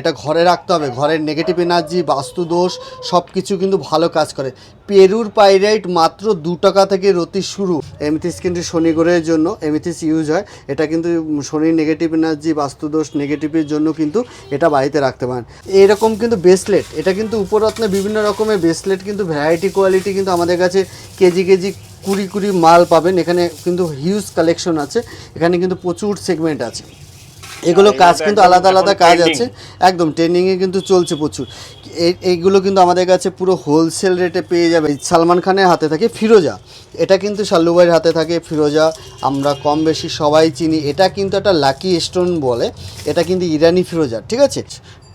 এটা ঘরে রাখতে হবে। ঘরের নেগেটিভ এনার্জি বাস্তু দোষ সব কিছু কিন্তু ভালো কাজ করে। পেরুর পাইরাইট মাত্র দু টাকা থেকে রতি শুরু। এমিথিস কিন্তু শনি গ্রহের জন্য, এমিথিস ইউজ হয়। এটা কিন্তু শনির নেগেটিভ এনার্জি বাস্তু দোষ নেগেটিভের জন্য কিন্তু এটা বাড়িতে রাখতে পারেন। এরকম কিন্তু ব্রেসলেট এটা কিন্তু উপরত্নে বিভিন্ন রকমের ব্রেসলেট কিন্তু ভ্যারাইটি কোয়ালিটি কিন্তু আমাদের কাছে কেজি কেজি কুড়ি কুড়ি মাল পাবেন। এখানে কিন্তু হিউজ কালেকশন আছে। এখানে কিন্তু প্রচুর সেগমেন্ট আছে। এগুলো কাজ কিন্তু আলাদা আলাদা কাজ আছে। একদম ট্রেন্ডিংয়ে কিন্তু চলছে প্রচুর। এই- এইগুলো কিন্তু আমাদের কাছে পুরো হোলসেল রেটে পেয়ে যাবে। সালমান খানের হাতে থাকে ফিরোজা। এটা কিন্তু শাল্লু ভাইয়ের হাতে থাকে ফিরোজা। আমরা কম বেশি সবাই চিনি। এটা কিন্তু একটা লাকি স্টোন বলে। এটা কিন্তু ইরানি ফিরোজা ঠিক আছে?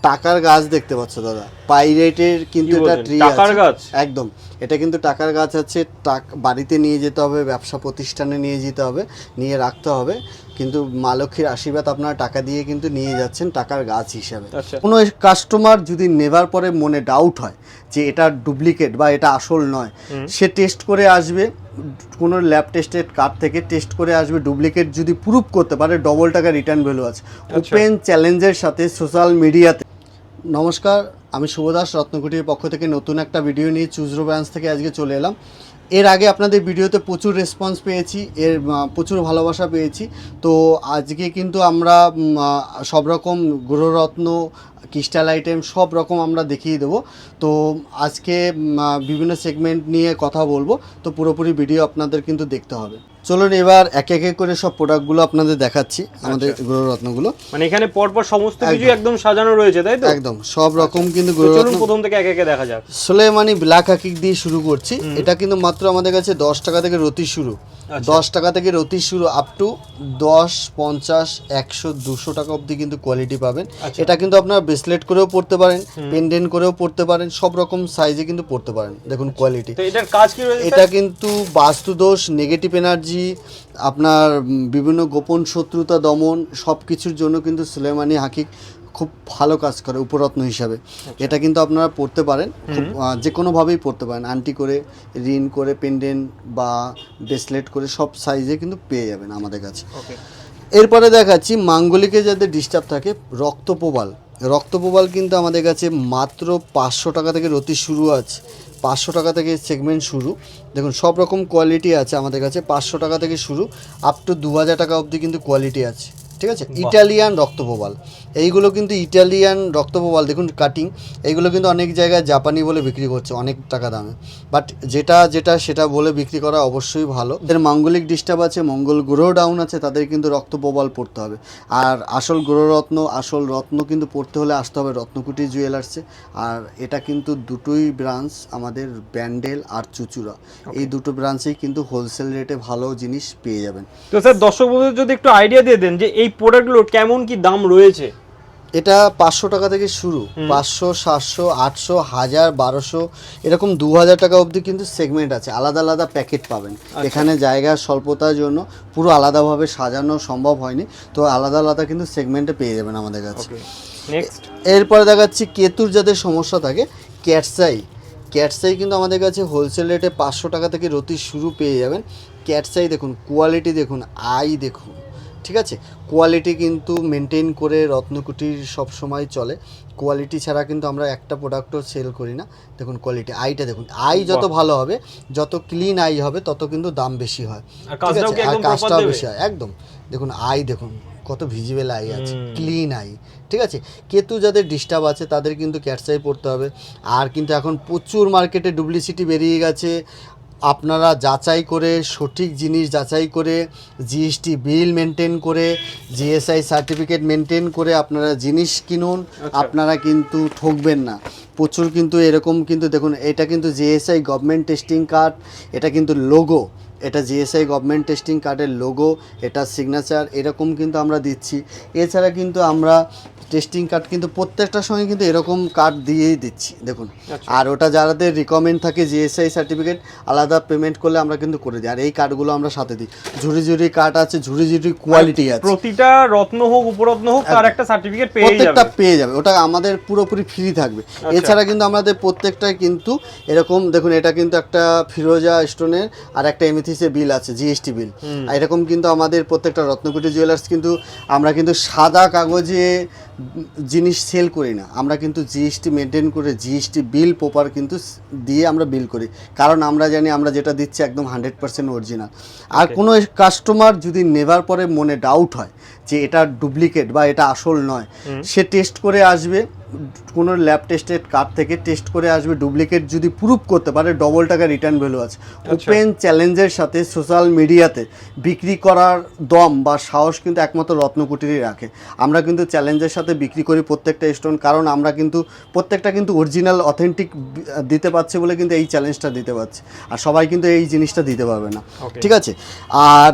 টাকার গাছ দেখতে পাচ্ছ দাদা। পাইরেটের কিন্তু এটা? ট্রি টাকার গাছ? একদম। এটা কিন্তু টাকার গাছ আছে টাক বাড়িতে নিয়ে যেতে হবে ব্যবসা প্রতিষ্ঠানে নিয়ে যেতে হবে নিয়ে রাখতে হবে। কিন্তু মা লক্ষ্মীর আশীর্বাদ আপনারা টাকা দিয়ে কিন্তু নিয়ে যাচ্ছেন টাকার গাছ হিসাবে। আচ্ছা। কোনো কাস্টমার যদি নেবার পরে মনে ডাউট হয় যে এটা ডুপ্লিকেট বা এটা আসল নয় সে টেস্ট করে আসবে কোনো ল্যাব টেস্টেড কার্ড থেকে টেস্ট করে আসবে ডুপ্লিকেট যদি প্রুভ করতে পারে ডবল টাকা রিটার্ন ভ্যালু আছে। ওপেন চ্যালেঞ্জের সাথে সোশ্যাল মিডিয়াতে নমস্কার, আমি শুভদাস রত্নকুটির পক্ষ থেকে নতুন একটা ভিডিও নিয়ে চুজরো ব্রাঞ্চ থেকে আজকে চলে এলাম। এর আগে আপনাদের ভিডিওতে প্রচুর রেসপন্স পেয়েছি, এর প্রচুর ভালোবাসা পেয়েছি। তো আজকে কিন্তু আমরা সব রকম গ্রহরত্ন ক্রিস্টাল আইটেম সব রকম আমরা দেখিয়ে দেবো। তো আজকে বিভিন্ন সেগমেন্ট নিয়ে কথা বলব। তো পুরোপুরি ভিডিও আপনাদের কিন্তু দেখতে হবে। চলুন এবার এক একে করে সব প্রোডাক্টগুলো আপনাদের দেখাচ্ছি আমাদের গ্রহরত্নগুলো মানে এখানে পরপর সমস্ত কিছু একদম। সাজানো রয়েছে তাই তো? একদম সব রকম কিন্তু তো চলুন প্রথম থেকে একে একে দেখা যাক। সোলেমানি ব্ল্যাক হাকিক দিয়ে শুরু করছি। এটা কিন্তু মাত্র আমাদের কাছে দশ টাকা থেকে রতি শুরু। আচ্ছা। দশ টাকা থেকে রতি শুরু আপ টু দশ পঞ্চাশ একশো দুশো টাকা অবধি কিন্তু কোয়ালিটি পাবেন। আচ্ছা। এটা কিন্তু আপনারা ব্রেসলেট করেও পড়তে পারেন পেন্ডেন্ট করেও পড়তে পারেন সব রকম সাইজে কিন্তু পড়তে পারেন। দেখুন কোয়ালিটি এটার কাজ কি এটা কিন্তু বাস্তুদোষ নেগেটিভ এনার্জি আপনার বিভিন্ন গোপন শত্রুতা দমন সব কিছুর জন্য কিন্তু সুলেমানি হাকিক খুব ভালো কাজ করে উপরত্ন হিসাবে। এটা কিন্তু আপনারা পড়তে পারেন। যে কোনোভাবেই পড়তে পারেন। আন্টি করে রিন করে পেন্ডেন্ট বা ব্রেসলেট করে সব সাইজে কিন্তু পেয়ে যাবেন আমাদের কাছে। এরপরে দেখাচ্ছি মাঙ্গলিকে যাদের ডিস্টার্ব থাকে রক্তপ্রবাল। রক্তপ্রবাল কিন্তু আমাদের কাছে মাত্র পাঁচশো টাকা থেকে রতি শুরু আছে। পাঁচশো টাকা থেকে সেগমেন্ট শুরু। দেখুন সব রকম কোয়ালিটি আছে আমাদের কাছে। পাঁচশো টাকা থেকে শুরু। আপ টু দু হাজার টাকা অবধি কিন্তু কোয়ালিটি আছে। ঠিক আছে? ইটালিয়ান রক্তপ্রবাল এইগুলো কিন্তু ইটালিয়ান রক্তপ্রবাল দেখুন কাটিং এইগুলো কিন্তু অনেক জায়গায় জাপানি বলে বিক্রি করছে অনেক টাকা দামে। বাট যেটা যেটা সেটা বলে বিক্রি করা অবশ্যই ভালো। এদের মাঙ্গলিক ডিস্টার্ব আছে মঙ্গল গ্রহ ডাউন আছে তাদের কিন্তু রক্তপ্রবাল পড়তে হবে। আর আসল গ্রহরত্ন আসল রত্ন কিন্তু পড়তে হলে আসতে হবে রত্নকুটি জুয়েলার্সে আর এটা কিন্তু দুটোই ব্রাঞ্চ আমাদের ব্যান্ডেল আর চুচুড়া এই দুটো ব্রাঞ্চেই কিন্তু হোলসেল রেটে ভালো জিনিস পেয়ে যাবেন। তো স্যার দর্শক বন্ধুদের যদি একটু আইডিয়া দিয়ে দেন যে এই প্রোডাক্টগুলোর কেমন কি দাম রয়েছে? এটা পাঁচশো টাকা থেকে শুরু। পাঁচশো সাতশো আটশো হাজার বারোশো এরকম দু হাজার টাকা অবধি কিন্তু সেগমেন্ট আছে। আলাদা আলাদা প্যাকেট পাবেন। এখানে জায়গার স্বল্পতার জন্য পুরো আলাদাভাবে সাজানো সম্ভব হয়নি। তো আলাদা আলাদা কিন্তু সেগমেন্টে পেয়ে যাবেন আমাদের কাছে। এরপরে দেখাচ্ছি কেতুর যাদের সমস্যা থাকে ক্যাটসাই। ক্যাটসাই কিন্তু আমাদের কাছে হোলসেল রেটে পাঁচশো টাকা থেকে রতি শুরু পেয়ে যাবেন। ক্যাটসাই দেখুন কোয়ালিটি দেখুন আই দেখুন। ঠিক আছে? কোয়ালিটি কিন্তু মেনটেন করে রত্নকুটির সব সময় চলে। কোয়ালিটি ছাড়া কিন্তু আমরা একটা প্রোডাক্টও সেল করি না। দেখুন কোয়ালিটি আইটা দেখুন। আই যত ভালো হবে যত ক্লিন আই হবে তত কিন্তু দাম বেশি হয়। আর ঠিক আছে? আর কাজটাও বেশি হয় একদম। দেখুন আই দেখুন কত ভিজিবল আই আছে ক্লিন আই। ঠিক আছে? কেতু যাদের ডিস্টার্ব আছে তাদের কিন্তু ক্যাটসাই পড়তে হবে। আর কিন্তু এখন প্রচুর মার্কেটে ডুপ্লিসিটি বেরিয়ে গেছে। আপনারা যাচাই করে সঠিক জিনিস যাচাই করে জিএসটি বিল মেনটেন করে জিএসআই সার্টিফিকেট মেনটেন করে আপনারা জিনিস কিনুন আপনারা কিন্তু ঠকবেন না। প্রচুর কিন্তু এরকম কিন্তু দেখুন এটা কিন্তু জিএসআই গভর্নমেন্ট টেস্টিং কার্ড এটা কিন্তু লোগো এটা জিএসআই গভর্নমেন্ট টেস্টিং কার্ডের লোগো এটা সিগনেচার এরকম কিন্তু আমরা দিচ্ছি। এছাড়া কিন্তু আমরা টেস্টিং কার্ড কিন্তু প্রত্যেকটার সঙ্গে কিন্তু এরকম কার্ড দিয়েই দিচ্ছি দেখুন। আর ওটা যাদের রিকমেন্ড থাকে জিএসআই সার্টিফিকেট আলাদা পেমেন্ট করলে আমরা কিন্তু করে দিই। আর এই কার্ডগুলো আমরা সাথে দিই। ঝুড়ি ঝুড়ি কার্ড আছে ঝুড়ি ঝুড়ি কোয়ালিটি আছে। প্রতিটা রত্ন হোক উপরত্ন হোক তার একটা সার্টিফিকেট পেয়ে প্রত্যেকটা পেয়ে যাবে। ওটা আমাদের পুরোপুরি ফ্রি থাকবে। এছাড়া কিন্তু আমাদের প্রত্যেকটা কিন্তু এরকম দেখুন এটা কিন্তু একটা ফিরোজা স্টোনের আর একটা এমিথিসের বিল আছে জিএসটি বিল আর এরকম কিন্তু আমাদের প্রত্যেকটা রত্নকুটি জুয়েলার্স কিন্তু আমরা কিন্তু সাদা কাগজে জিনিস সেল করি না। আমরা কিন্তু জিএসটি মেনটেন করে জিএসটি বিল প্রপার কিন্তু দিয়ে আমরা বিল করি। কারণ আমরা জানি আমরা যেটা দিচ্ছি একদম হান্ড্রেড পার্সেন্ট অরিজিনাল আর কোনো কাস্টমার যদি নেবার পরে মনে ডাউট হয় যে এটা ডুপ্লিকেট বা এটা আসল নয়। সে টেস্ট করে আসবে কোনো ল্যাব টেস্টেড কার্ড থেকে টেস্ট করে আসবে ডুপ্লিকেট যদি প্রুভ করতে পারে ডবল টাকা রিটার্ন ভ্যালু আছে। ওপেন চ্যালেঞ্জের সাথে সোশ্যাল মিডিয়াতে বিক্রি করার দম বা সাহস কিন্তু একমাত্র রত্নকুটিরই রাখে। আমরা কিন্তু চ্যালেঞ্জের সাথে বিক্রি করি প্রত্যেকটা স্টোন কারণ আমরা কিন্তু প্রত্যেকটা কিন্তু অরিজিনাল অথেন্টিক দিতে পারছে বলে কিন্তু এই চ্যালেঞ্জটা দিতে পারছে। আর সবাই কিন্তু এই জিনিসটা দিতে পারবে না। ঠিক আছে? আর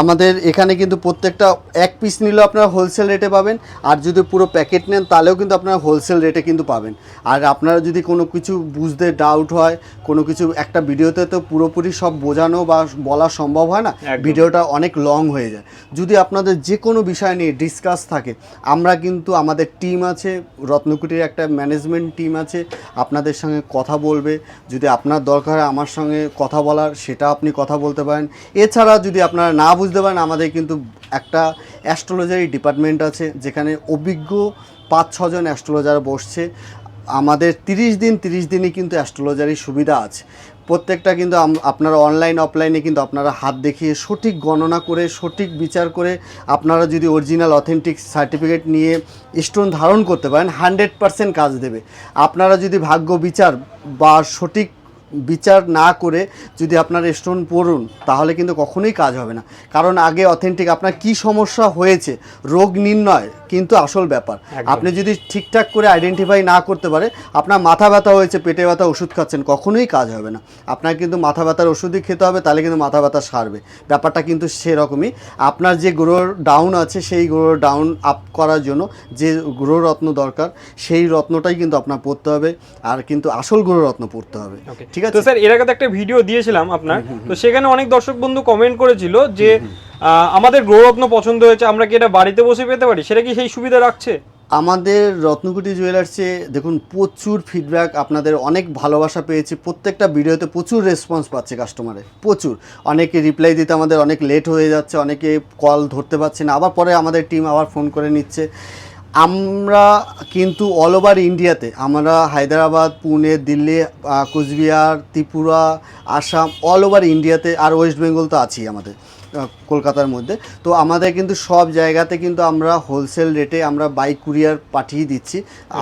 আমাদের এখানে কিন্তু প্রত্যেকটা এক পিস নিলেও আপনারা হোলসেল রেটে পাবেন। আর যদি পুরো প্যাকেট নেন তাহলেও কিন্তু আপনারা হোলসেল রেটে কিন্তু পাবেন। আর আপনারা যদি কোনো কিছু বুঝতে ডাউট হয় কোনো কিছু একটা ভিডিওতে তো পুরোপুরি সব বোঝানো বা বলা সম্ভব হয় না। ভিডিওটা অনেক লং হয়ে যায়। যদি আপনাদের যে কোনো বিষয় নিয়ে ডিসকাস থাকে আমরা কিন্তু আমাদের টিম আছে রত্নকুটির একটা ম্যানেজমেন্ট টিম আছে আপনাদের সঙ্গে কথা বলবে। যদি আপনার দরকার হয় আমার সঙ্গে কথা বলার সেটা আপনি কথা বলতে পারেন। এছাড়া যদি আপনারা না বুঝতে পারেন আমাদের কিন্তু একটা অ্যাস্ট্রোলজারি ডিপার্টমেন্ট আছে, যেখানে অভিজ্ঞ পাঁচ ছজন অ্যাস্ট্রোলজার বসছে। আমাদের তিরিশ দিন, তিরিশ দিনই কিন্তু অ্যাস্ট্রোলজারির সুবিধা আছে। প্রত্যেকটা কিন্তু আপনারা অনলাইন, অফলাইনে কিন্তু আপনারা হাত দেখিয়ে সঠিক গণনা করে, সঠিক বিচার করে আপনারা যদি অরিজিনাল, অথেন্টিক সার্টিফিকেট নিয়ে স্টোন ধারণ করতে পারেন, হান্ড্রেড পারসেন্ট কাজ দেবে। আপনারা যদি ভাগ্য বিচার বা সঠিক বিচার না করে যদি আপনার স্টোন পড়ুন তাহলে কিন্তু কখনোই কাজ হবে না। কারণ আগে অথেন্টিক আপনার কি সমস্যা হয়েছে রোগ নির্ণয় কিন্তু আসল ব্যাপার। আপনি যদি ঠিকঠাক করে আইডেন্টিফাই না করতে পারে আপনার মাথা ব্যথা হয়েছে পেটে ব্যথা ওষুধ খাচ্ছেন কখনোই কাজ হবে না। আপনার কিন্তু মাথা ব্যথার ওষুধই খেতে হবে তাহলে কিন্তু মাথা ব্যথা সারবে। ব্যাপারটা কিন্তু সেরকমই। আপনার যে গ্রোর ডাউন আছে সেই গ্রোর ডাউন আপ করার জন্য যে গ্রহ রত্ন দরকার সেই রত্নটাই কিন্তু আপনার পড়তে হবে আর কিন্তু আসল গ্রহ রত্ন পড়তে হবে। ঠিক তো আছে? স্যার এর আগে তো একটা ভিডিও দিয়েছিলাম আপনার। তো সেখানে অনেক দর্শক বন্ধু কমেন্ট করেছিল যে আমাদের গ্রহরত্ন পছন্দ হয়েছে আমরা কি এটা বাড়িতে বসে পেতে পারি? সেটা কি সেই সুবিধা রাখছে? আমাদের রত্নকুটি জুয়েলার্সে দেখুন প্রচুর ফিডব্যাক আপনাদের অনেক ভালোবাসা পেয়েছি। প্রত্যেকটা ভিডিওতে প্রচুর রেসপন্স পাচ্ছে কাস্টমারে প্রচুর। অনেকে রিপ্লাই দিতে আমাদের অনেক লেট হয়ে যাচ্ছে অনেকে কল ধরতে পারছে না। আবার পরে আমাদের টিম আবার ফোন করে নিচ্ছে। আমরা কিন্তু অল ওভার ইন্ডিয়াতে আমরা হায়দ্রাবাদ পুনে দিল্লি কুচবিহার ত্রিপুরা আসাম অল ওভার ইন্ডিয়াতে আর ওয়েস্ট বেঙ্গল তো আছেই আমাদের কলকাতার মধ্যে। তো আমাদের কিন্তু সব জায়গাতে কিন্তু আমরা হোলসেল রেটে আমরা বাইক কুরিয়ার পাঠিয়ে দিচ্ছি।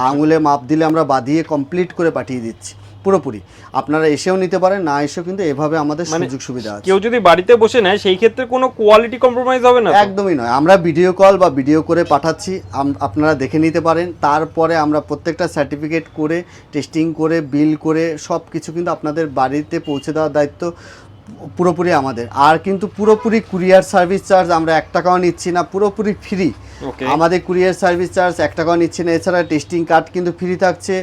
আঙুলে মাপ দিলে আমরা বাঁধিয়ে কমপ্লিট করে পাঠিয়ে দিচ্ছি। পুরোপুরি। আপনারা এসেও নিতে পারেন না এসেও কিন্তু এভাবে আমাদের মানে সুযোগ সুবিধা আছে। কেউ যদি বাড়িতে বসে নেয় সেই ক্ষেত্রে কোনো কোয়ালিটি কম্প্রোমাইজ হবে না একদমই নয়। আমরা ভিডিও কল বা ভিডিও করে পাঠাচ্ছি আপনারা দেখে নিতে পারেন। তারপরে আমরা প্রত্যেকটা সার্টিফিকেট করে টেস্টিং করে বিল করে সব কিছু কিন্তু আপনাদের বাড়িতে পৌঁছে দেওয়ার দায়িত্ব। পুরোপুরি আমাদের। আর কিন্তু পুরোপুরি কুরিয়ার সার্ভিস চার্জ আমরা এক টাকাও নিচ্ছি না পুরোপুরি ফ্রি। আমাদের কুরিয়ার সার্ভিস চার্জ এক টাকাও নিচ্ছে না। এছাড়া টেস্টিং কার্ড কিন্তু ফ্রি থাকছে।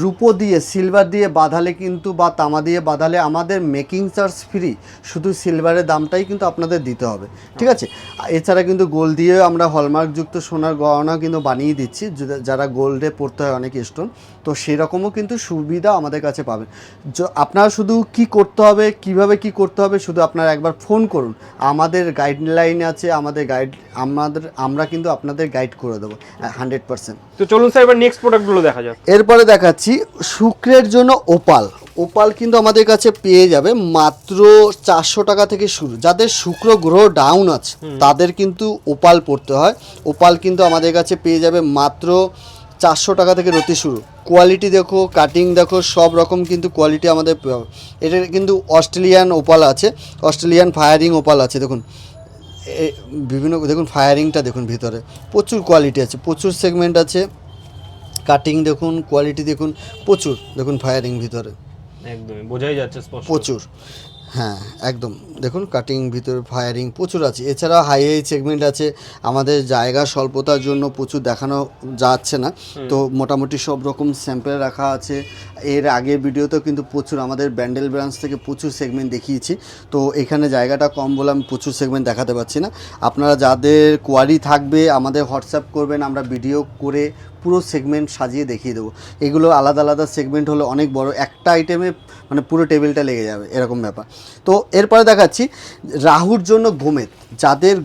রূপো দিয়ে সিলভার দিয়ে বাঁধালে কিন্তু বা তামা দিয়ে বাঁধালে আমাদের মেকিং চার্জ ফ্রি। শুধু সিলভারের দামটাই কিন্তু আপনাদের দিতে হবে। ঠিক আছে? এছাড়া কিন্তু গোল্ড দিয়েও আমরা হলমার্কযুক্ত সোনার গহনা কিন্তু বানিয়ে দিচ্ছি। যারা গোল্ডে পড়তে হয় অনেক স্টোন তো সেরকমও কিন্তু সুবিধা আমাদের কাছে পাবেন। আপনারা শুধু কি করতে হবে কীভাবে কি করতে হবে শুধু আপনারা একবার ফোন করুন। আমাদের গাইডলাইন আছে আমাদের গাইড আমাদের আমরা কিন্তু আপনাদের গাইড করে দেবো হান্ড্রেড পার্সেন্ট তো চলুন স্যার এবার নেক্সট প্রোডাক্টগুলো দেখা যাক। এরপরে দেখাচ্ছি শুক্রের জন্য ওপাল। ওপাল কিন্তু আমাদের কাছে পেয়ে যাবে মাত্র চারশো টাকা থেকে শুরু। যাদের শুক্র গ্রহ ডাউন আছে তাদের কিন্তু ওপাল পড়তে হয়। ওপাল কিন্তু আমাদের কাছে পেয়ে যাবে মাত্র চারশো টাকা থেকে রতি শুরু। কোয়ালিটি দেখো কাটিং দেখো সব রকম কিন্তু কোয়ালিটি আমাদের। এটা কিন্তু অস্ট্রেলিয়ান ওপাল আছে অস্ট্রেলিয়ান ফায়ারিং ওপাল আছে দেখুন। বিভিন্ন দেখুন ফায়ারিংটা দেখুন ভিতরে। প্রচুর কোয়ালিটি আছে প্রচুর সেগমেন্ট আছে। কাটিং দেখুন কোয়ালিটি দেখুন প্রচুর দেখুন ফায়ারিং ভিতরে। একদমই বোঝাই যাচ্ছে প্রচুর। হ্যাঁ একদম। দেখুন কাটিং ভিতরে ফায়ারিং প্রচুর আছে। এছাড়া হাই হাই সেগমেন্ট আছে। আমাদের জায়গা স্বল্পতার জন্য প্রচুর দেখানো যাচ্ছে না। তো মোটামুটি সব রকম স্যাম্পেল রাখা আছে। এর আগে ভিডিওতেও কিন্তু প্রচুর আমাদের ব্যান্ডেল ব্রাঞ্চ থেকে প্রচুর সেগমেন্ট দেখিয়েছি। তো এখানে জায়গাটা কম বলে আমি প্রচুর সেগমেন্ট দেখাতে পারছি না। আপনারা যাদের কোয়ারি থাকবে আমাদের হোয়াটসঅ্যাপ করবেন। আমরা ভিডিও করে পুরো সেগমেন্ট সাজিয়ে দেখিয়ে দেবো। এগুলো আলাদা আলাদা সেগমেন্ট হলে অনেক বড়। একটা আইটেমে মানে পুরো টেবিলটা লেগে যাবে এরকম ব্যাপার। তো এরপরে দেখাচ্ছি রাহুর জন্য গোমেদ যাদের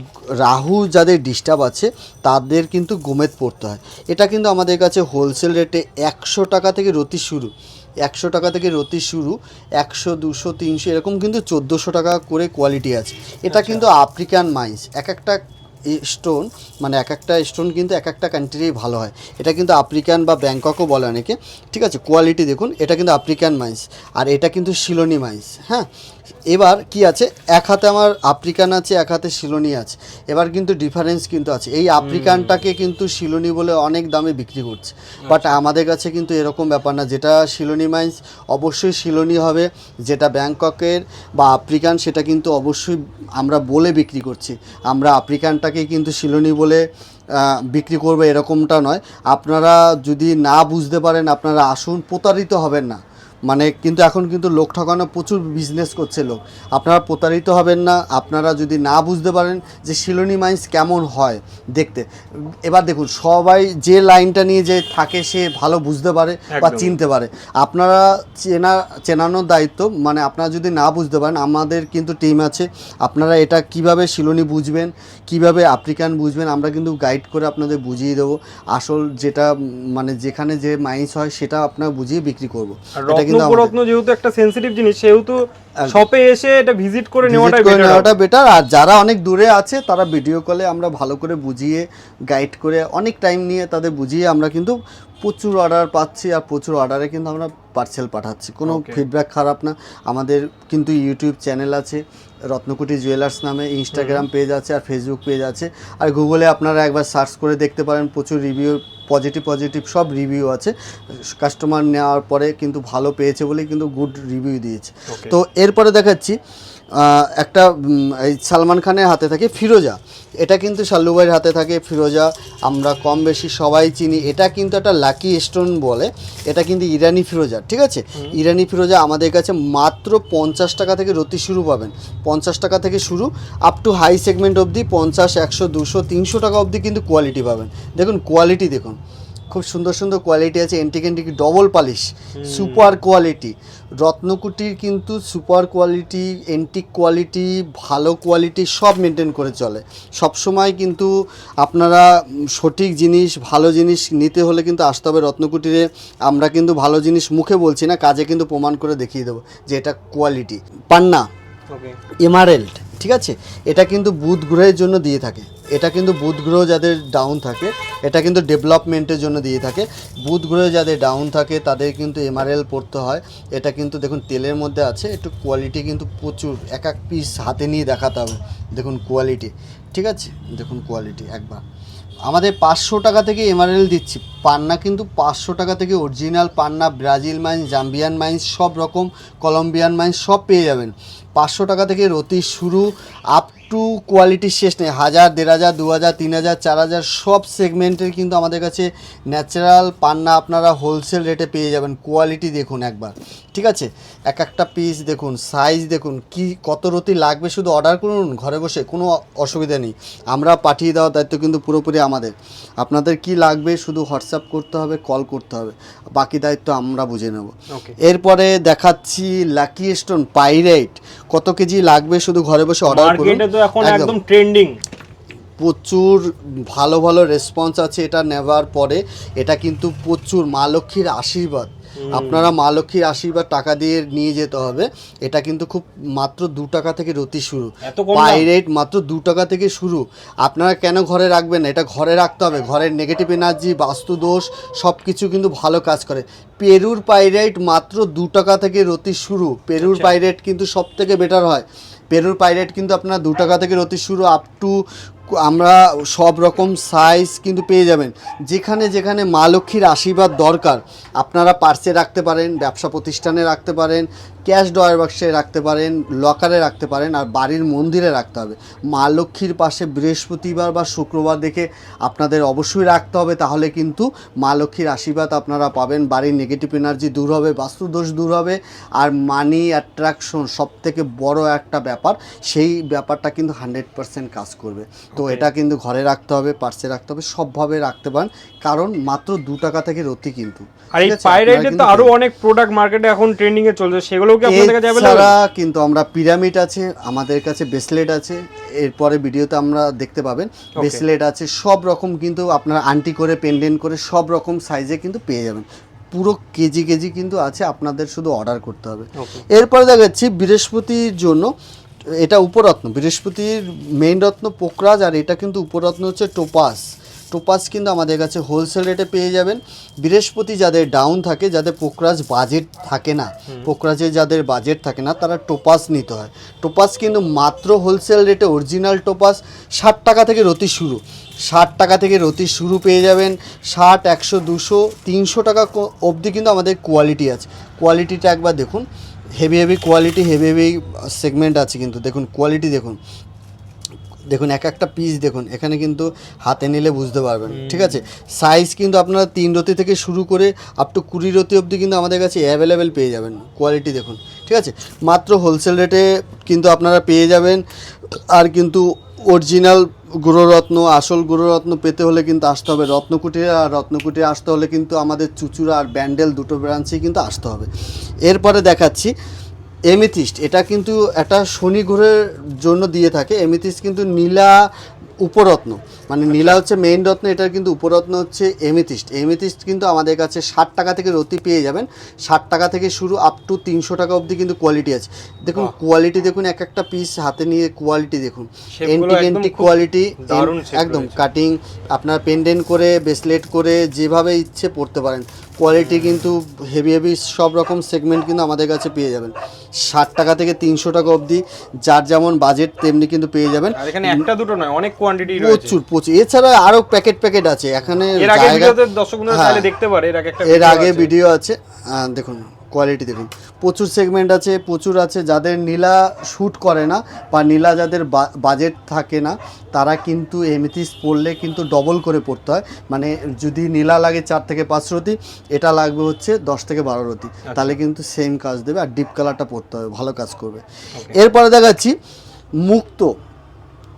রাহু যাদের ডিস্টার্ব আছে তাদের কিন্তু গোমেদ পড়তে হয়। এটা কিন্তু আমাদের কাছে হোলসেল রেটে একশো টাকা থেকে রতি শুরু। একশো টাকা থেকে রতি শুরু একশো দুশো তিনশো এরকম কিন্তু চোদ্দোশো টাকা করে কোয়ালিটি আছে। এটা কিন্তু আফ্রিকান মাইন্স এক একটা স্টোন মানে এক একটা স্টোন কিন্তু এক একটা কান্ট্রিই ভালো হয়। এটা কিন্তু আফ্রিকান বা ব্যাংককও বলে অনেকে। ঠিক আছে কোয়ালিটি দেখুন, এটা কিন্তু আফ্রিকান মাইন্স আর এটা কিন্তু শিলনি মাইন্স হ্যাঁ? এবার কি আছে? এক হাতে আমার আফ্রিকান আছে এক হাতে শিলনি আছে। এবার কিন্তু ডিফারেন্স কিন্তু আছে। এই আফ্রিকানটাকে কিন্তু শিলনি বলে অনেক দামে বিক্রি করছে বাট আমাদের কাছে কিন্তু এরকম ব্যাপার না। যেটা শিলনি মাইন্স অবশ্যই শিলনি হবে। যেটা ব্যাংককের বা আফ্রিকান সেটা কিন্তু অবশ্যই আমরা বলে বিক্রি করছি। আমরা আফ্রিকানটাকে কিন্তু শিলনি বলে বিক্রি করবে এরকমটা নয়। আপনারা যদি না বুঝতে পারেন আপনারা আসুন। প্রতারিত হবেন না। মানে কিন্তু এখন কিন্তু লোক ঠকানো প্রচুর বিজনেস করছে লোক। আপনারা প্রতারিত হবেন না আপনারা যদি না বুঝতে পারেন যে শিলনি মাইন্স কেমন হয় দেখতে। এবার দেখুন সবাই যে লাইনটা নিয়ে যে থাকে সে ভালো বুঝতে পারে বা চিনতে পারে। আপনারা চেনা চেনানোর দায়িত্ব মানে আপনারা যদি না বুঝতে পারেন আমাদের কিন্তু টিম আছে। আপনারা এটা কীভাবে শিলনি বুঝবেন কীভাবে আফ্রিকান বুঝবেন আমরা কিন্তু গাইড করে আপনাদের বুঝিয়ে দেবো। আসল যেটা মানে যেখানে যে মাইন্স হয় সেটা আপনারা বুঝিয়ে বিক্রি করব। এটা রত্ন কিন্তু আমাদের- রত্ন যেহেতু একটা সেনসিটিভ জিনিস সেহেতু শপে এসে এটা ভিজিট করে নেওয়াটা বেটার নেওয়াটা বেটার আর যারা অনেক দূরে আছে তারা ভিডিও কলে আমরা ভালো করে বুঝিয়ে গাইড করে অনেক টাইম নিয়ে তাদের বুঝিয়ে আমরা কিন্তু প্রচুর অর্ডার পাচ্ছি আর প্রচুর অর্ডারে কিন্তু আমরা পার্সেল পাঠাচ্ছি। কোনো ফিডব্যাক খারাপ না। আমাদের কিন্তু ইউটিউব চ্যানেল আছে রত্নকুটি জুয়েলার্স নামে ইনস্টাগ্রাম পেজ আছে আর ফেসবুক পেজ আছে। আর গুগলে আপনারা একবার সার্চ করে দেখতে পারেন প্রচুর রিভিউ পজিটিভ পজিটিভ সব রিভিউ আছে। কাস্টমার নেওয়ার পরে কিন্তু ভালো পেয়েছে বলেই কিন্তু গুড রিভিউ দিয়েছে। তো এরপরে দেখাচ্ছি একটা এই সালমান খানের হাতে থাকে ফিরোজা। এটা কিন্তু শাল্লুবাইয়ের হাতে থাকে ফিরোজা। আমরা কম বেশি সবাই চিনি। এটা কিন্তু একটা লাকি স্টোন বলে। এটা কিন্তু ইরানি ফিরোজা ঠিক আছে? ইরানি ফিরোজা আমাদের কাছে মাত্র পঞ্চাশ টাকা থেকে রতি শুরু পাবেন। পঞ্চাশ টাকা থেকে শুরু আপ টু হাই সেগমেন্ট অবধি পঞ্চাশ একশো দুশো তিনশো টাকা অবধি কিন্তু কোয়ালিটি পাবেন। দেখুন কোয়ালিটি দেখুন। খুব সুন্দর সুন্দর কোয়ালিটি আছে। Antique antique double polish super quality রত্নকুটির কিন্তু সুপার কোয়ালিটি এন্টিক কোয়ালিটি ভালো কোয়ালিটি সব মেনটেন করে চলে। সব সময় কিন্তু আপনারা সঠিক জিনিস ভালো জিনিস নিতে হলে কিন্তু আসতে হবে রত্নকুটিরে। আমরা কিন্তু ভালো জিনিস মুখে বলছি না কাজে কিন্তু প্রমাণ করে দেখিয়ে দেবো যে এটা কোয়ালিটি পান্না ওকে এমারেল্ড ঠিক আছে? এটা কিন্তু বুধ গ্রহের জন্য দিয়ে থাকে। এটা কিন্তু বুধ গ্রহ যাদের ডাউন থাকে, এটা কিন্তু ডেভেলপমেন্টের জন্য দিয়ে থাকে। বুধ গ্রহে যাদের ডাউন থাকে, তাদের কিন্তু এমআরএল পড়তে হয়। এটা কিন্তু দেখুন তেলের মধ্যে আছে, একটু কোয়ালিটি কিন্তু প্রচুর। এক এক পিস হাতে নিয়ে দেখাতে হবে। দেখুন কোয়ালিটি ঠিক আছে? দেখুন কোয়ালিটি একবার। আমাদের পাঁচশো টাকা থেকে এমআরএল দিচ্ছি। পান্না কিন্তু পাঁচশো টাকা থেকে অরিজিনাল পান্না ব্রাজিল মাইন্স জাম্বিয়ান মাইন্স সব রকম কলম্বিয়ান মাইন্স সব পেয়ে যাবেন। পাঁচশো টাকা থেকে রতি শুরু আপ টু কোয়ালিটির শেষ নেই। হাজার দেড় হাজার দু হাজার তিন হাজার চার হাজার সব সেগমেন্টের কিন্তু আমাদের কাছে ন্যাচারাল পান্না আপনারা হোলসেল রেটে পেয়ে যাবেন। কোয়ালিটি দেখুন একবার ঠিক আছে? এক একটা পিস দেখুন সাইজ দেখুন কি কত রতি লাগবে শুধু অর্ডার করুন ঘরে বসে কোনো অসুবিধা নেই। আমরা পাঠিয়ে দেওয়ার দায়িত্ব কিন্তু পুরোপুরি আমাদের। আপনাদের কি লাগবে শুধু হোয়াটসঅ্যাপ করতে হবে কল করতে হবে। বাকি দায়িত্ব আমরা বুঝে নেব। এরপরে দেখাচ্ছি লাকি স্টোন পাইরাইট কত কেজি লাগবে শুধু ঘরে বসে অর্ডার করুন। এখন একদম। ট্রেন্ডিং প্রচুর ভালো ভালো রেসপন্স আছে এটা নেওয়ার পরে। এটা কিন্তু প্রচুর মা লক্ষ্মীর আশীর্বাদ। আপনারা মা লক্ষ্মীর আশীর্বাদ টাকা দিয়ে নিয়ে যেতে হবে। এটা কিন্তু খুব মাত্র দু টাকা থেকে রতি শুরু? পাইরেট মাত্র দু টাকা থেকে শুরু। আপনারা কেন ঘরে রাখবেন না? এটা ঘরে রাখতে হবে। ঘরের নেগেটিভ এনার্জি বাস্তু দোষ সব কিছু কিন্তু ভালো কাজ করে। পেরুর পাইরাইট মাত্র দু টাকা থেকে রতি শুরু। পেরুর আচ্ছা। পাইরেট কিন্তু সব থেকে বেটার হয়। পেরুর পাইরেট কিন্তু আপনার দু টাকা থেকে রতি শুরু আপ টু আমরা সব রকম সাইজ কিন্তু পেয়ে যাবেন। যেখানে যেখানে মা লক্ষ্মীর আশীর্বাদ দরকার, আপনারা পার্সে রাখতে পারেন, ব্যবসা প্রতিষ্ঠানে রাখতে পারেন ক্যাশ ডয়ার বাক্সে রাখতে পারেন লকারে রাখতে পারেন, আর বাড়ির মন্দিরে রাখতে হবে। মা লক্ষ্মীর পাশে বৃহস্পতিবার বা শুক্রবার দেখে আপনাদের অবশ্যই রাখতে হবে, তাহলে কিন্তু মা লক্ষ্মীর আশীর্বাদ আপনারা পাবেন, বাড়ির নেগেটিভ এনার্জি দূর হবে, বাস্তুদোষ দূর হবে, আর মানি অ্যাট্রাকশন সব থেকে বড় একটা ব্যাপার, সেই ব্যাপারটা কিন্তু হান্ড্রেড পার্সেন্ট কাজ করবে। তো তো এটা কিন্তু ঘরে রাখতে হবে পার্সে রাখতে হবে সবভাবে রাখতে পারেন। কারণ মাত্র দু টাকা থেকে রতি কিন্তু। আর এই তো আরও অনেক প্রোডাক্ট মার্কেটে এখন ট্রেন্ডিং এ চলছে সেগুলো কি আপনাদের কাছে এছাড়া কিন্তু আমরা পিরামিড আছে আমাদের কাছে ব্রেসলেট আছে এরপরে ভিডিওতে আমরা দেখতে পাবেন। ব্রেসলেট আছে সব রকম কিন্তু আপনারা আন্টি করে পেন্ডেন্ট করে সব রকম সাইজে কিন্তু পেয়ে যাবেন। পুরো কেজি কেজি কিন্তু আছে আপনাদের শুধু অর্ডার করতে হবে। এরপরে দেখাচ্ছি বৃহস্পতির জন্য। এটা উপরত্ন বৃহস্পতির মেইন রত্ন পোকরাজ আর এটা কিন্তু উপরত্ন হচ্ছে টোপাস। টোপাস কিন্তু আমাদের কাছে হোলসেল রেটে পেয়ে যাবেন। বৃহস্পতি যাদের ডাউন থাকে যাদের পোকরাজ বাজেট থাকে না পোকরাজে যাদের বাজেট থাকে না তারা টোপাস নিতে হয়। টোপাস কিন্তু মাত্র হোলসেল রেটে অরিজিনাল টোপাস ষাট টাকা থেকে রতি শুরু। ষাট টাকা থেকে রতি শুরু পেয়ে যাবেন। ষাট একশো দুশো তিনশো টাকা অবধি কিন্তু আমাদের কোয়ালিটি আছে। কোয়ালিটিটা একবার দেখুন। Heavy heavy quality heavy heavy segment আছে কিন্তু। দেখুন কোয়ালিটি দেখুন। দেখুন এক একটা পিস দেখুন এখানে কিন্তু হাতে নিলে বুঝতে পারবেন ঠিক আছে? সাইজ কিন্তু আপনারা তিন রতি থেকে শুরু করে আপ টু কুড়ি রতি অবধি কিন্তু আমাদের কাছে অ্যাভেলেবেল পেয়ে যাবেন কোয়ালিটি দেখুন ঠিক আছে? মাত্র হোলসেল রেটে কিন্তু আপনারা পেয়ে যাবেন আর কিন্তু অরিজিনাল গুরুরত্ন, আসল গুরুরত্ন পেতে হলে কিন্তু আসতে হবে রত্নকুটিরে আর রত্নকুটিরে আসতে হলে কিন্তু আমাদের চুচুড়া আর ব্যান্ডেল দুটো ব্রাঞ্চেই কিন্তু আসতে হবে। এরপরে দেখাচ্ছি এমিথিস্ট। এটা কিন্তু একটা শনি গ্রহের জন্য দিয়ে থাকে। এমিথিস্ট কিন্তু নীলা উপরত্ন। মানে নীলা হচ্ছে মেইন রত্ন এটার কিন্তু উপরত্ন হচ্ছে এমিথিস্ট এমিথিস্ট কিন্তু আমাদের কাছে ষাট টাকা থেকে রতি পেয়ে যাবেন। ষাট টাকা থেকে শুরু আপ টু তিনশো টাকা অবধি কিন্তু কোয়ালিটি আছে। দেখুন কোয়ালিটি দেখুন এক একটা পিস হাতে নিয়ে কোয়ালিটি দেখুন। এন্টি এন্টি কোয়ালিটি একদম কাটিং আপনার পেন্ডেন্ট করে ব্রেসলেট করে যেভাবে ইচ্ছে পড়তে পারেন। কোয়ালিটি কিন্তু হেভি হেভি সব রকম সেগমেন্ট কিন্তু আমাদের কাছে পেয়ে যাবেন। ষাট টাকা থেকে তিনশো টাকা অবধি যার যেমন বাজেট তেমনি কিন্তু পেয়ে যাবেন। এখানে একটা দুটো নয় অনেক কোয়ান্টিটি প্রচুর প্রচুর। এছাড়া আরও প্যাকেট প্যাকেট আছে। এখানে এর আগে ভিডিওতে হ্যাঁ। চাইলে দেখতে পারে এর আগে একটা এর আগে ভিডিও আছে। দেখুন। কোয়ালিটি দেখুন। প্রচুর সেগমেন্ট আছে প্রচুর আছে যাদের নীলা শ্যুট করে না বা নীলা যাদের বাজেট থাকে না তারা কিন্তু এমিথিস পড়লে কিন্তু ডবল করে পড়তে হয়। মানে যদি নীলা লাগে চার থেকে পাঁচ রতি এটা লাগবে হচ্ছে দশ থেকে বারো রতি। তাহলে কিন্তু সেম কাজ দেবে আর ডিপ কালারটা পড়তে হবে ভালো কাজ করবে। এরপরে দেখাচ্ছি মুক্ত।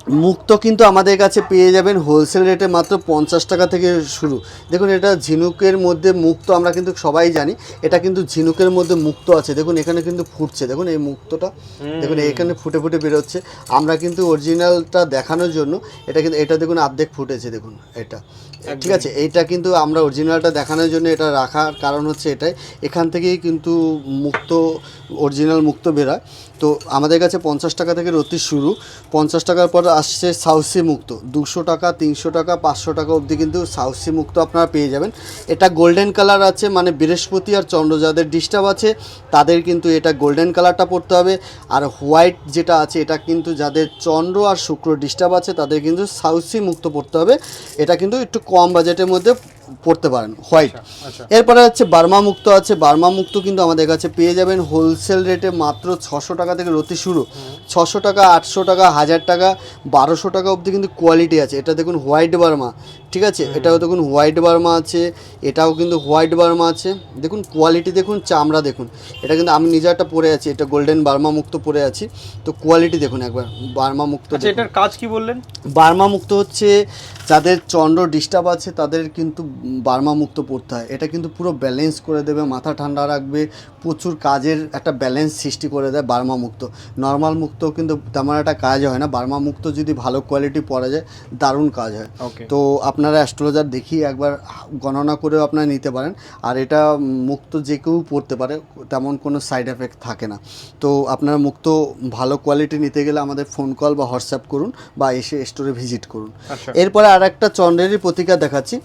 মুক্ত কিন্তু আমাদের কাছে পেয়ে যাবেন হোলসেল রেটে মাত্র পঞ্চাশ টাকা থেকে শুরু। দেখুন এটা ঝিনুকের মধ্যে মুক্ত আমরা কিন্তু সবাই জানি এটা কিন্তু ঝিনুকের মধ্যে মুক্ত আছে। দেখুন এখানে কিন্তু ফুটছে। দেখুন এই মুক্তটা দেখুন এখানে ফুটে ফুটে বেরোচ্ছে। আমরা কিন্তু অরিজিনালটা দেখানোর জন্য এটা কিন্তু এটা দেখুন অর্ধেক ফুটেছে দেখুন এটা। ঠিক আছে? এইটা কিন্তু আমরা অরিজিনালটা দেখানোর জন্য এটা রাখার কারণ হচ্ছে এটাই। এখান থেকেই কিন্তু মুক্ত অরিজিনাল মুক্ত বেরোয়। তো আমাদের কাছে পঞ্চাশ টাকা থেকে রতি শুরু। পঞ্চাশ টাকার পর আসছে সাউসি মুক্ত। দুশো টাকা, তিনশো টাকা, পাঁচশো টাকা অবধি কিন্তু সাউসি মুক্ত আপনারা পেয়ে যাবেন। এটা গোল্ডেন কালার আছে মানে বৃহস্পতি আর চন্দ্র যাদের ডিস্টার্ব আছে, তাদের কিন্তু এটা গোল্ডেন কালারটা পড়তে হবে। আর হোয়াইট যেটা আছে, এটা কিন্তু যাদের চন্দ্র আর শুক্র ডিস্টার্ব আছে, তাদের কিন্তু সাউসি মুক্ত পড়তে হবে। এটা কিন্তু একটু কম বাজেটের মধ্যে পড়তে পারেন হোয়াইট আচ্ছা এরপরে হচ্ছে বার্মা মুক্ত আছে। বার্মা মুক্ত কিন্তু আমাদের কাছে পেয়ে যাবেন হোলসেল রেটে মাত্র ছশো টাকা থেকে রতি শুরু। ছশো টাকা আটশো টাকা হাজার টাকা বারোশো টাকা অবধি কিন্তু কোয়ালিটি আছে। এটা দেখুন হোয়াইট বার্মা। ঠিক আছে? এটাও দেখুন হোয়াইট বার্মা আছে এটাও কিন্তু হোয়াইট বার্মা আছে। দেখুন কোয়ালিটি দেখুন চামড়া দেখুন। এটা কিন্তু আমি নিজে একটা পরে আছি এটা গোল্ডেন বার্মা মুক্ত পরে আছি। তো কোয়ালিটি দেখুন একবার বার্মা মুক্ত আচ্ছা এটার কাজ কি বললেন? বার্মা মুক্ত হচ্ছে যাদের চন্দ্র ডিস্টার্ব আছে তাদের কিন্তু বার্মা মুক্ত পড়তে হয়। এটা কিন্তু পুরো ব্যালেন্স করে দেবে মাথা ঠান্ডা রাখবে প্রচুর কাজের একটা ব্যালেন্স সৃষ্টি করে দেয় বার্মা মুক্ত। নর্মাল মুক্ত কিন্তু তেমন একটা কাজ হয় না বার্মা মুক্ত যদি ভালো কোয়ালিটি পরা যায় দারুণ কাজ হয়। ওকে তো আপনারা অ্যাস্ট্রোলজার দেখিয়ে একবার গণনা করেও আপনারা নিতে পারেন। আর এটা মুক্ত যে কেউ পড়তে পারে তেমন কোনো সাইড এফেক্ট থাকে না। তো আপনারা মুক্ত ভালো কোয়ালিটি নিতে গেলে আমাদের ফোন কল বা হোয়াটসঅ্যাপ করুন বা এসে স্টোরে ভিজিট করুন। আচ্ছা। এরপরে আর একটা চন্দ্রেরই প্রতিকার দেখাচ্ছি।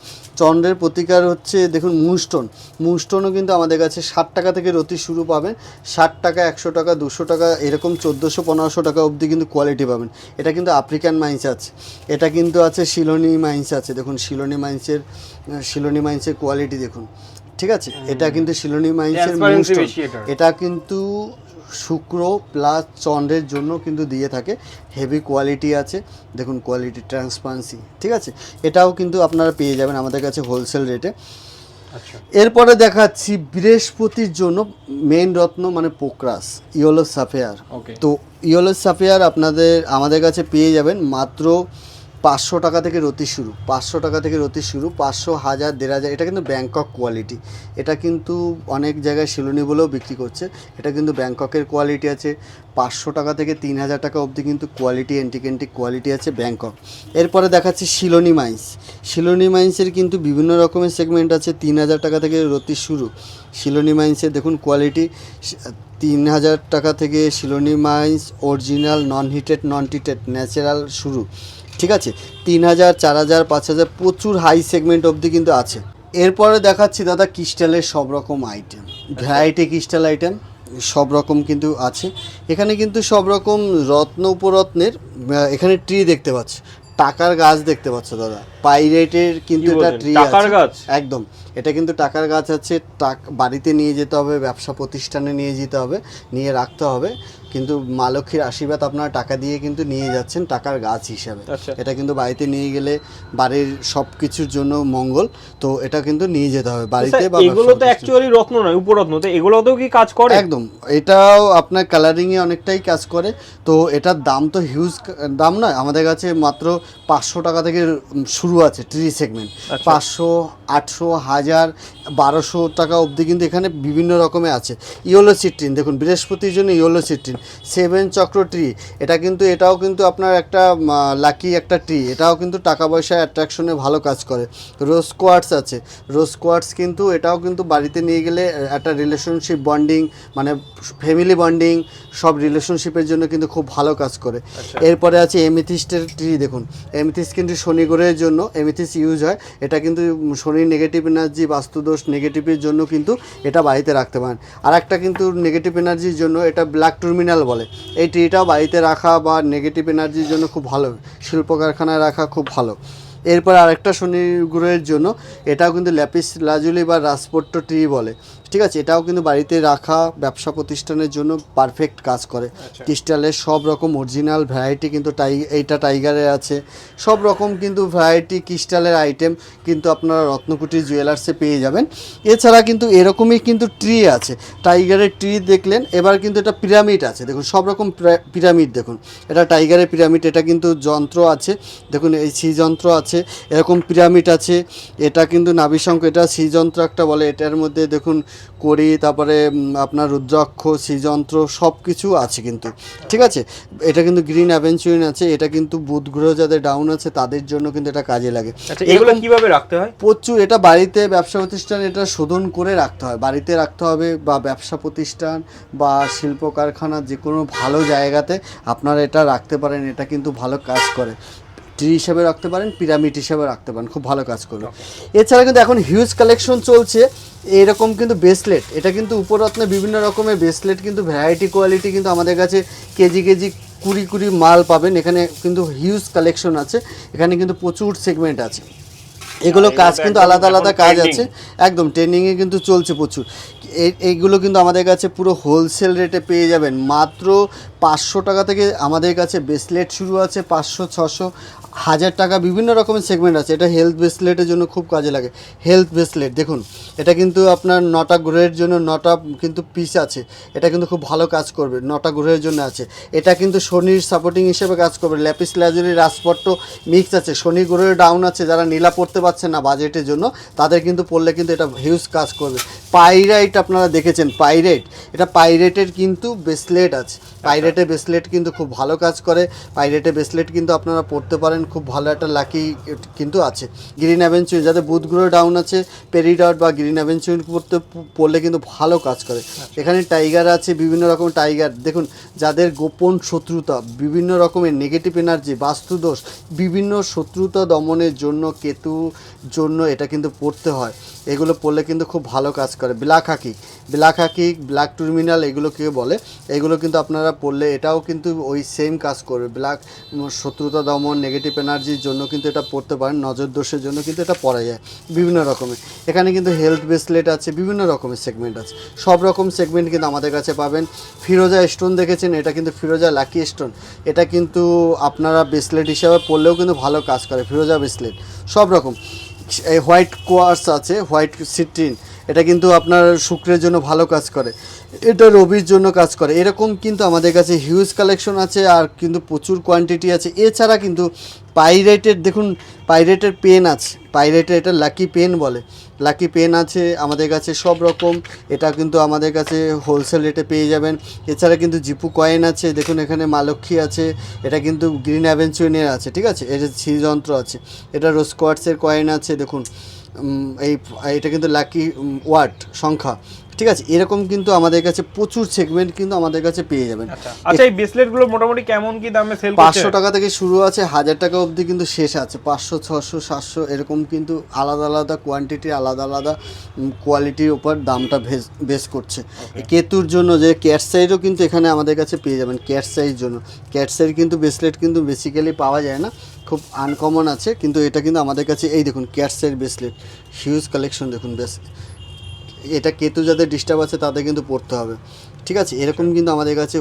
চন্দ্রের প্রতিকার হচ্ছে দেখুন মুনস্টোন মুনস্টোনও কিন্তু আমাদের কাছে ষাট টাকা থেকে রতি শুরু পাবেন। ষাট টাকা একশো টাকা দুশো টাকা এরকম চোদ্দোশো পনেরোশো টাকা অবধি কিন্তু কোয়ালিটি পাবেন। এটা কিন্তু আফ্রিকান মাইন্স আছে। এটা কিন্তু আছে শিলনি মাইন্স আছে। দেখুন শিলনি মাইন্সের শিলনি মাইন্সের কোয়ালিটি দেখুন। ঠিক আছে? এটা কিন্তু শিলনি মাইন্সের। এটা কিন্তু শুক্র প্লাস চন্দ্রের জন্য কিন্তু দিয়ে থাকে। হেভি কোয়ালিটি আছে। দেখুন কোয়ালিটি ট্রান্সপারেন্সি ঠিক আছে? এটাও কিন্তু আপনারা পেয়ে যাবেন আমাদের কাছে হোলসেল রেটে আচ্ছা। এরপরে দেখাচ্ছি বৃহস্পতির জন্য মেন রত্ন মানে পোকরাস ইয়েলো সাফেয়ার তো ইয়েলো সাফেয়ার আপনাদের আমাদের কাছে পেয়ে যাবেন মাত্র পাঁচশো টাকা থেকে রতি শুরু, পাঁচশো টাকা থেকে রতি শুরু, পাঁচশো, হাজার, দেড় হাজার, এটা কিন্তু ব্যাংকক কোয়ালিটি এটা কিন্তু অনেক জায়গায় শিলনি বলেও বিক্রি করছে, এটা কিন্তু ব্যাংককের কোয়ালিটি আছে। পাঁচশো টাকা থেকে তিন হাজার টাকা অবধি কিন্তু কোয়ালিটি এন্টিক এন্টিক কোয়ালিটি আছে ব্যাংকক। এরপরে দেখাচ্ছি শিলনি মাইন্স শিলনি মাইন্সের কিন্তু বিভিন্ন রকমের সেগমেন্ট আছে, তিন হাজার টাকা থেকে রতি শুরু। শিলনি মাইন্সের দেখুন কোয়ালিটি তিন হাজার টাকা থেকে শিলনি mines original non heated non টিটেড natural শুরু। ঠিক আছে? তিন হাজার চার হাজার পাঁচ হাজার প্রচুর হাই সেগমেন্ট অবধি কিন্তু আছে। এরপরে দেখাচ্ছি দাদা ক্রিস্টালের সব রকম আইটেম ভ্যারাইটি ক্রিস্টাল আইটেম সব রকম কিন্তু আছে। এখানে কিন্তু সব রকম রত্ন উপরত্নের এখানে ট্রি দেখতে পাচ্ছ। টাকার গাছ দেখতে পাচ্ছ দাদা। পাইরেটের কিন্তু এটা ট্রি টাকার গাছ? একদম। এটা কিন্তু টাকার গাছ আছে। টাক বাড়িতে নিয়ে যেতে হবে ব্যবসা প্রতিষ্ঠানে নিয়ে যেতে হবে নিয়ে রাখতে হবে। কিন্তু মা লক্ষ্মীর আশীর্বাদ আপনারা টাকা দিয়ে কিন্তু নিয়ে যাচ্ছেন টাকার গাছ হিসাবে। আচ্ছা। এটা কিন্তু বাড়িতে নিয়ে গেলে বাড়ির সব কিছুর জন্য মঙ্গল তো এটা কিন্তু নিয়ে যেতে হবে বাড়িতে বা এগুলো তো অ্যাকচুয়ালি রত্ন নয় উপরত্ন তো এগুলোতেও কি কাজ করে? একদম এটাও আপনার কালারিংয়ে অনেকটাই কাজ করে তো এটার দাম তো হিউজ দাম নয় আমাদের কাছে মাত্র পাঁচশো টাকা থেকে শুরু আছে ট্রি সেগমেন্ট আচ্ছা। পাঁচশো আটশো হাজার বারোশো টাকা অবধি কিন্তু এখানে বিভিন্ন রকমের আছে। ইয়েলো সিট্রিন দেখুন বৃহস্পতির জন্য yellow citrine seven chakra tree এটা কিন্তু এটাও কিন্তু আপনার একটা লাকি একটা ট্রি এটাও কিন্তু টাকা পয়সা অ্যাট্রাকশনে ভালো কাজ করে। রোজ কোয়ার্টস আছে রোজ কোয়ার্টস কিন্তু এটাও কিন্তু বাড়িতে নিয়ে গেলে একটা রিলেশনশিপ বন্ডিং মানে ফ্যামিলি বন্ডিং সব রিলেশনশিপের জন্য কিন্তু খুব ভালো কাজ করে। এরপরে আছে এমিথিস্টের ট্রি দেখুন। এমিথিস কিন্তু শনি গ্রহের জন্য এমিথিস ইউজ হয়। এটা কিন্তু শনির নেগেটিভ এনার্জি বাস্তুদোষ নেগেটিভের জন্য কিন্তু এটা বাড়িতে রাখতে পারেন। আর একটা কিন্তু নেগেটিভ এনার্জির জন্য এটা ব্ল্যাক টার্মিনাল বলে। এই ট্রিটা বাড়িতে রাখা বা নেগেটিভ এনার্জির জন্য খুব ভালো। শিল্প কারখানায় রাখা খুব ভালো। এরপর আরেকটা শনি গ্রহের জন্য, এটাও কিন্তু ল্যাপিস লাজুলি বা রাসপট্ট ট্রি বলে। ঠিক আছে এটাও কিন্তু বাড়িতে রাখা ব্যবসা প্রতিষ্ঠানের জন্য পারফেক্ট কাজ করে। ক্রিস্টালের সব রকম অরিজিনাল ভ্যারাইটি কিন্তু টাই এইটা টাইগারের আছে। সব রকম কিন্তু ভ্যারাইটি ক্রিস্টালের আইটেম কিন্তু আপনারা রত্নকুটির জুয়েলার্সে পেয়ে যাবেন। এছাড়া কিন্তু এরকমই কিন্তু ট্রি আছে। টাইগারের ট্রি দেখলেন এবার কিন্তু এটা পিরামিড আছে। দেখুন সব রকম পিরামিড দেখুন। এটা টাইগারের পিরামিড এটা কিন্তু যন্ত্র আছে। দেখুন এই সি যন্ত্র আছে এরকম পিরামিড আছে। এটা কিন্তু নাভিশঙ্ক এটা সি যন্ত্র একটা বলে এটার মধ্যে দেখুন করি তারপরে আপনার রুদ্রাক্ষ শ্রীযন্ত্র সব কিছু আছে কিন্তু। ঠিক আছে? এটা কিন্তু গ্রিন অ্যাভেঞ্চুরিন আছে এটা কিন্তু বুধ গ্রহ যাদের ডাউন আছে তাদের জন্য কিন্তু এটা কাজে লাগে। আচ্ছা এগুলো কীভাবে রাখতে হয়? প্রচুর এটা বাড়িতে ব্যবসা প্রতিষ্ঠান এটা শোধন করে রাখতে হয়। বাড়িতে রাখতে হবে বা ব্যবসা প্রতিষ্ঠান বা শিল্প কারখানা যে কোনো ভালো জায়গাতে আপনারা এটা রাখতে পারেন এটা কিন্তু ভালো কাজ করে। ট্রি হিসাবে রাখতে পারেন পিরামিড হিসাবে রাখতে পারেন খুব ভালো কাজ করবে এছাড়া কিন্তু এখন হিউজ কালেকশন চলছে এরকম কিন্তু ব্রেসলেট এটা কিন্তু উপরত্নে বিভিন্ন রকমের ব্রেসলেট কিন্তু ভ্যারাইটি কোয়ালিটি কিন্তু আমাদের কাছে কেজি কেজি কুড়ি কুড়ি মাল পাবেন এখানে কিন্তু হিউজ কালেকশন আছে এখানে কিন্তু প্রচুর সেগমেন্ট আছে। এগুলো এগুলো কাজ কিন্তু আলাদা আলাদা কাজ আছে একদম ট্রেনিংয়ে কিন্তু চলছে প্রচুর। এই- এইগুলো কিন্তু আমাদের কাছে পুরো হোলসেল রেটে পেয়ে যাবেন মাত্র পাঁচশো টাকা থেকে আমাদের কাছে ব্রেসলেট শুরু আছে পাঁচশো ছশো হাজার টাকা বিভিন্ন রকমের সেগমেন্ট আছে। এটা হেলথ ব্রেসলেটের জন্য খুব কাজে লাগে। হেলথ ব্রেসলেট দেখুন, এটা কিন্তু আপনার নটা গ্রহের জন্য নটা কিন্তু পিস আছে। এটা কিন্তু খুব ভালো কাজ করবে, নটা গ্রহের জন্য আছে। এটা কিন্তু শনির সাপোর্টিং হিসেবে কাজ করবে। ল্যাপিস লাজুরি রাসপট্ট মিক্স আছে। শনি গ্রহের ডাউন আছে, যারা নীলা পড়তে পারছেন না বাজেটের জন্য, তাদের কিন্তু পড়লে কিন্তু এটা হিউজ কাজ করবে। পাইরাইট আপনারা দেখেছেন পাইরেট এটা পাইরেটের কিন্তু ব্রেসলেট আছে। পাইরেটের ব্রেসলেট কিন্তু খুব ভালো কাজ করে। পাইরেটের ব্রেসলেট কিন্তু আপনারা পড়তে পারেন খুব ভালো একটা লাকি কিন্তু আছে। গ্রিন অ্যাভেঞ্চুরি যাদের গ্রহ ডাউন আছে পেরিডট বা গ্রিন অ্যাভেঞ্চুরি করতে পড়লে কিন্তু ভালো কাজ করে। এখানে টাইগার আছে, বিভিন্ন রকম টাইগার দেখুন, যাদের গোপন শত্রুতা, বিভিন্ন রকমের নেগেটিভ এনার্জি বাস্তুদোষ বিভিন্ন শত্রুতা দমনের জন্য কেতু জন্য এটা কিন্তু পড়তে হয়। এগুলো পড়লে কিন্তু খুব ভালো কাজ করে। ব্ল্যাক হাকি ব্ল্যাক হাকি, ব্ল্যাক টুর্মিনাল এগুলো কেউ বলে। এগুলো কিন্তু আপনারা পড়লে এটাও কিন্তু ওই সেম কাজ করবে। ব্ল্যাক শত্রুতা, দমন নেগেটিভ এনার্জির জন্য কিন্তু এটা পড়তে পারেন, নজর দোষের জন্য কিন্তু এটা পড়া যায় বিভিন্ন রকমের এখানে কিন্তু হেলথ ব্রেসলেট আছে, বিভিন্ন রকমের সেগমেন্ট আছে। সব রকম সেগমেন্ট কিন্তু আমাদের কাছে পাবেন। ফিরোজা স্টোন দেখেছেন, এটা কিন্তু ফিরোজা লাকি স্টোন এটা কিন্তু আপনারা ব্রেসলেট হিসাবে পড়লেও কিন্তু ভালো কাজ করে, ফিরোজা ব্রেসলেট সব রকম। এই হোয়াইট কোয়ার্স আছে হোয়াইট সিট্রিন এটা কিন্তু আপনার শুক্রের জন্য ভালো কাজ করে। এটা রবির জন্য কাজ করে। এরকম কিন্তু আমাদের কাছে হিউজ কালেকশন আছে আর কিন্তু প্রচুর কোয়ান্টিটি আছে। এছাড়া কিন্তু পাইরেটের দেখুন পাইরেটের পেন আছে। পাইরেটের এটা লাকি পেন বলে। লাকি পেন আছে, আমাদের কাছে সব রকম। এটা কিন্তু আমাদের কাছে হোলসেল রেটে পেয়ে যাবেন। এছাড়া কিন্তু জিপু কয়েন আছে, দেখুন এখানে মালক্ষী আছে, এটা কিন্তু গ্রিন অ্যাভেঞ্চুইনের আছে, ঠিক আছে? এটা যন্ত্র আছে। এটা রোস্কোয়ার্টসের কয়েন আছে, দেখুন। এই, এটা কিন্তু লাকি ওয়াট সংখ্যা। ঠিক আছে? এরকম কিন্তু আমাদের কাছে প্রচুর সেগমেন্ট কিন্তু আমাদের কাছে পেয়ে যাবেন। আচ্ছা এই ব্রেসলেটগুলো মোটামুটি কেমন কি দামে সেল করছে? পাঁচশো টাকা থেকে শুরু আছে হাজার টাকা অবধি কিন্তু শেষ আছে। পাঁচশো ছশো সাতশো এরকম কিন্তু আলাদা আলাদা কোয়ান্টিটি আলাদা আলাদা কোয়ালিটির উপর দামটা ভেস বেস করছে। কেতুর জন্য যে ক্যাট সাইজও কিন্তু এখানে আমাদের কাছে পেয়ে যাবেন ক্যাট সাইজ জন্য। ক্যাট সাইজ কিন্তু ব্রেসলেট কিন্তু বেসিক্যালি পাওয়া যায় না খুব আনকমন আছে কিন্তু এটা কিন্তু আমাদের কাছে এই দেখুন cat size bracelet huge collection দেখুন বেশ এটা কেতু যাদের ডিস্টার্ব আছে, তাদের কিন্তু পড়তে হবে। ঠিক আছে? এরকম কিন্তু আমাদের কাছে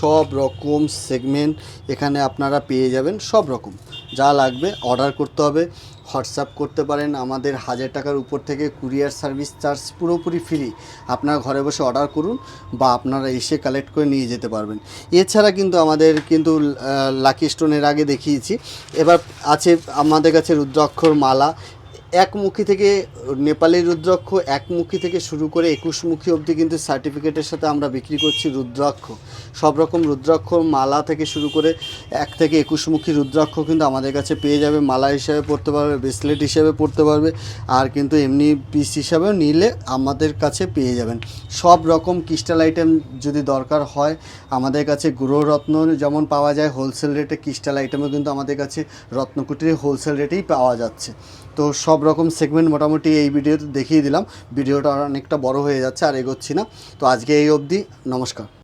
সব রকম সেগমেন্ট এখানে আপনারা পেয়ে যাবেন, সব রকম। যা লাগবে অর্ডার করতে হবে। হোয়াটসঅ্যাপ করতে পারেন, আমাদের হাজার টাকার উপর থেকে কুরিয়ার সার্ভিস চার্জ পুরোপুরি ফ্রি। আপনারা ঘরে বসে অর্ডার করুন বা আপনারা এসে কালেক্ট করে নিয়ে যেতে পারবেন। এছাড়া কিন্তু আমাদের কিন্তু লাকি স্টোনের আগে দেখিয়েছি। এবার আছে আমাদের কাছে রুদ্রাক্ষর মালা একমুখী থেকে নেপালি রুদ্রাক্ষ, একমুখী থেকে শুরু করে একুশমুখী অবধি কিন্তু সার্টিফিকেটের সাথে আমরা বিক্রি করছি রুদ্রাক্ষ। সব রকম রুদ্রাক্ষ মালা থেকে শুরু করে এক থেকে একুশমুখী রুদ্রাক্ষ কিন্তু আমাদের কাছে পেয়ে যাবে। মালা হিসাবে পড়তে পারবে ব্রেসলেট হিসাবে পড়তে পারবে, আর কিন্তু এমনি পিস হিসাবেও নিলে আমাদের কাছে পেয়ে যাবেন। সব রকম ক্রিস্টাল আইটেম যদি দরকার হয়, আমাদের কাছে গ্রহরত্ন যেমন পাওয়া যায় হোলসেল রেটে ক্রিস্টাল আইটেমও কিন্তু আমাদের কাছে রত্নকুটির হোলসেল রেটেই পাওয়া যাচ্ছে। তো সব রকম সেগমেন্ট মোটামুটি এই ভিডিওতে দেখিয়ে দিলাম। ভিডিওটা অনেকটা বড় হয়ে যাচ্ছে আর এগোচ্ছি না। তো আজকে এই অবধি, নমস্কার।